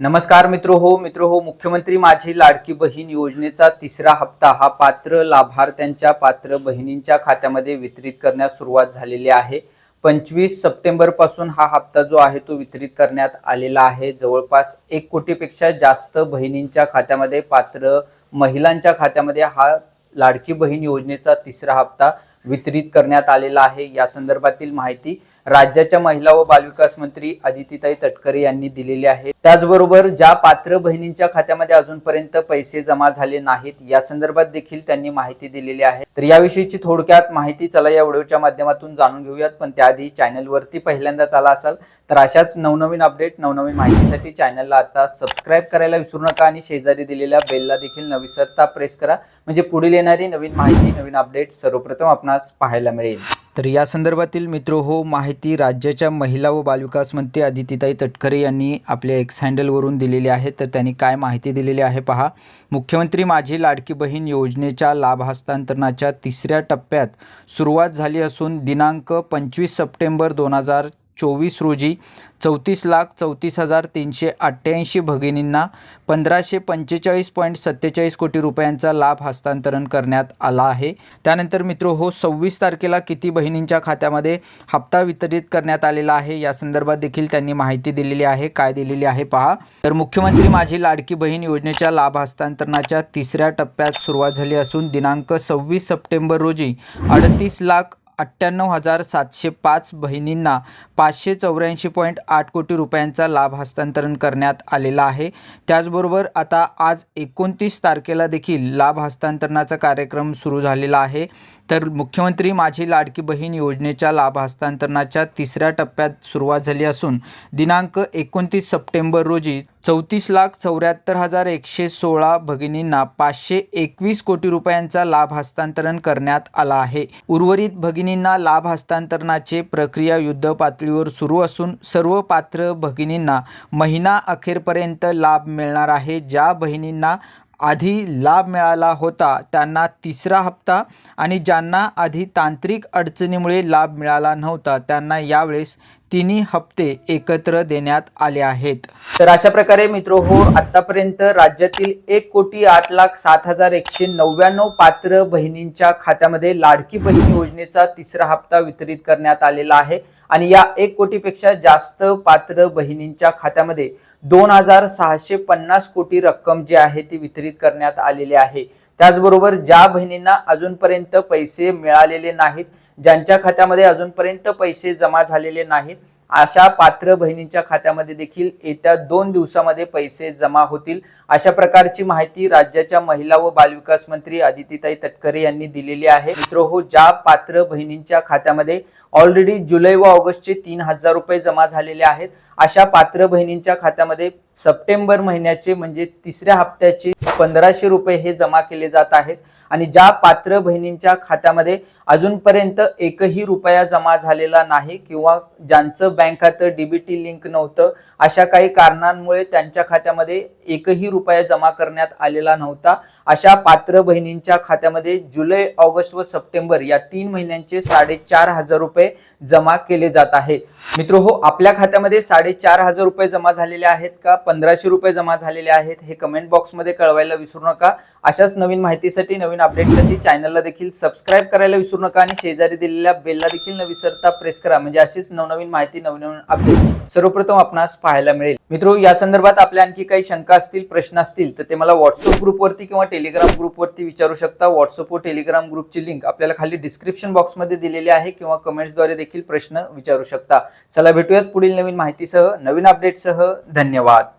नमस्कार मित्र हो मित्र हो मुख्यमंत्री माझी लाडकी बहीण योजनेचा तिसरा हप्ता हा पात्र लाभार्थ्यांच्या पात्र बहिणींच्या खात्यामध्ये वितरित करण्यास सुरुवात झालेली आहे. पंचवीस सप्टेंबरपासून हा हप्ता जो आहे तो वितरित करण्यात आलेला आहे. जवळपास एक कोटीपेक्षा जास्त बहिणींच्या खात्यामध्ये पात्र महिलांच्या खात्यामध्ये हा लाडकी बहीण योजनेचा तिसरा हप्ता वितरित करण्यात आलेला आहे. या संदर्भातील माहिती राज्याच्या महिला व बालविकास मंत्री आदितीताई तटकरे यांनी दिलेली आहे. त्याचबरोबर ज्या पात्र बहिणींच्या खात्यामध्ये अजूनपर्यंत पैसे जमा झाले नाहीत या संदर्भात देखील त्यांनी माहिती दिलेली आहे. तर याविषयीची थोडक्यात माहिती चला या व्हिडिओच्या माध्यमातून जाणून घेऊयात. पण त्याआधी चॅनलवरती पहिल्यांदाच आला असाल तर अशाच नवनवीन अपडेट नवनवीन माहितीसाठी चॅनलला आता सबस्क्राईब करायला विसरू नका आणि शेजारी दिलेल्या बेलला देखील न विसरता प्रेस करा. म्हणजे पुढील येणारी नवीन माहिती नवीन अपडेट सर्वप्रथम आपणास पाहायला मिळेल. तर या संदर्भातील मित्र हो माहिती राज्याच्या महिला व बालविकास मंत्री आदितीताई तटकरे यांनी आपल्या एक्स हँडलवरून दिलेली आहे. तर त्यांनी काय माहिती दिलेली आहे पहा. मुख्यमंत्री माझी लाडकी बहीण योजनेच्या लाभ हस्तांतरणाच्या तिसऱ्या टप्प्यात सुरुवात झाली असून दिनांक पंचवीस सप्टेंबर दोन हजार चोवीस रोजी चौतीस लाख चौतीस हजार तीनशे अठ्ठ्याऐंशी भगिनींना पंधराशे पंचेचाळीस पॉईंट सत्तेचाळीस कोटी रुपयांचा लाभ हस्तांतरण करण्यात आला आहे. त्यानंतर मित्र हो सव्वीस तारखेला किती बहिणींच्या खात्यामध्ये हप्ता वितरित करण्यात आलेला आहे? या संदर्भात देखील त्यांनी माहिती दिलेली आहे. काय दिलेली आहे पहा. तर मुख्यमंत्री माझी लाडकी बहीण योजनेच्या लाभ हस्तांतरणाच्या तिसऱ्या टप्प्यात सुरुवात झाली असून दिनांक सव्वीस सप्टेंबर रोजी अडतीस लाख अठ्ठ्याण्णव हजार सातशे पाच बहिणींना पाचशे चौऱ्याऐंशी पॉईंट आठ कोटी रुपयांचा लाभ हस्तांतरण करण्यात आलेला आहे. त्याचबरोबर आता आज एकोणतीस तारखेला देखील लाभ हस्तांतरणाचा कार्यक्रम सुरू झालेला आहे. तर मुख्यमंत्री माझी लाडकी बहीण योजनेच्या लाभ हस्तांतरणाच्या तिसऱ्या टप्प्यात सुरुवात झाली असून दिनांक एकोणतीस सप्टेंबर रोजी चौतीस लाख चौऱ्याहत्तर हजार एकशे सोळा भगिनींना पाचशे एकवीस कोटी रुपयांचा लाभ हस्तांतरण करण्यात आला आहे. उर्वरित भगिनींना लाभ हस्तांतरणाचे प्रक्रिया युद्ध पातळीवर सुरू असून सर्व पात्र भगिनींना महिना अखेरपर्यंत लाभ मिळणार आहे ज्या बहिणींना आधी लाभ मिळाला होता त्यांना तिसरा हप्ता आणि ज्यांना आधी तांत्रिक अडचणीमुळे लाभ मिळाला नव्हता त्यांना यावेळेस तिन्ही हप्ते एकत्र देण्यात आले आहेत. तर अशा प्रकारे मित्र हो आतापर्यंत राज्यातील एक कोटी आठ लाख सात हजार एकशे नव्याण्णव पात्र बहिणींच्या खात्यामध्ये लाडकी बहीण योजनेचा तिसरा हप्ता वितरित करण्यात आलेला आहे. आणि या एक कोटीपेक्षा जास्त पात्र बहिणींच्या खात्यामध्ये दोन हजार सहाशे पन्नास कोटी रक्कम जी आहे ती वितरित करण्यात आलेली आहे. त्याचबरोबर ज्या बहिणींना अजूनपर्यंत पैसे मिळालेले नाहीत ज्यांच्या खात्यामध्ये अजूनपर्यंत पैसे जमा झालेले नाहीत अशा पात्र बहिणींच्या खात्यामध्ये देखील येत्या दोन दिवसामध्ये पैसे जमा होतील. अशा प्रकारची माहिती राज्याच्या महिला व बालविकास मंत्री आदितीताई तटकरे यांनी दिलेली आहे. मित्र हो ज्या पात्र बहिणींच्या खात्यामध्ये ऑलरेडी जुलै व ऑगस्टचे तीन हजार रुपये जमा झालेले आहेत अशा पात्र बहिणींच्या खात्यामध्ये सप्टेंबर महिन्याचे म्हणजे तिसऱ्या हप्त्याचे पंधराशे रुपये हे जमा केले जात आहेत. आणि ज्या पात्र बहिणींच्या खात्यामध्ये अजूनपर्यंत एकही रुपया जमा झालेला नाही किंवा ज्यांचं बँक खातं डीबीटी लिंक नव्हतं अशा काही कारणांमुळे त्यांच्या खात्यामध्ये एकही रुपया जमा करण्यात आलेला नव्हता. अशा पात्र बहिणींच्या खात्यामध्ये जुलै ऑगस्ट व सप्टेंबर या तीन महिन्यांचे साडेचार हजार रुपये जमा केले जात आहेत. मित्र हो आपल्या खात्यामध्ये साडेचार हजार रुपये जमा झालेले आहेत का? पंधराशे रुपये जमा झालेले आहेत हे कमेंट बॉक्समध्ये कळवायला विसरू नका. अशाच नवीन माहितीसाठी नवीन अपडेटसाठी चॅनलला देखील सबस्क्राईब करायला विसरू नका आणि शेजारी दिलेल्या बेलला देखील न विसरता प्रेस करा. म्हणजे अशीच नवनवीन माहिती नवनवीन अपडेट सर्वप्रथम आपणास पाहायला मिळेल. मित्रो या संदर्भात आपल्या आणखी काही शंका असतील प्रश्न असतील तर ते मला व्हॉट्सअप ग्रुपवरती किंवा टेलिग्राम ग्रुपवरती विचारू शकता. व्हॉट्सअप व टेलिग्राम ग्रुपची लिंक आपल्याला खाली डिस्क्रिप्शन बॉक्समध्ये दिलेली आहे किंवा कमेंट्सद्वारे देखील प्रश्न विचारू शकता. चला भेटूयात पुढील नवीन माहितीसह नवीन अपडेटसह धन्यवाद.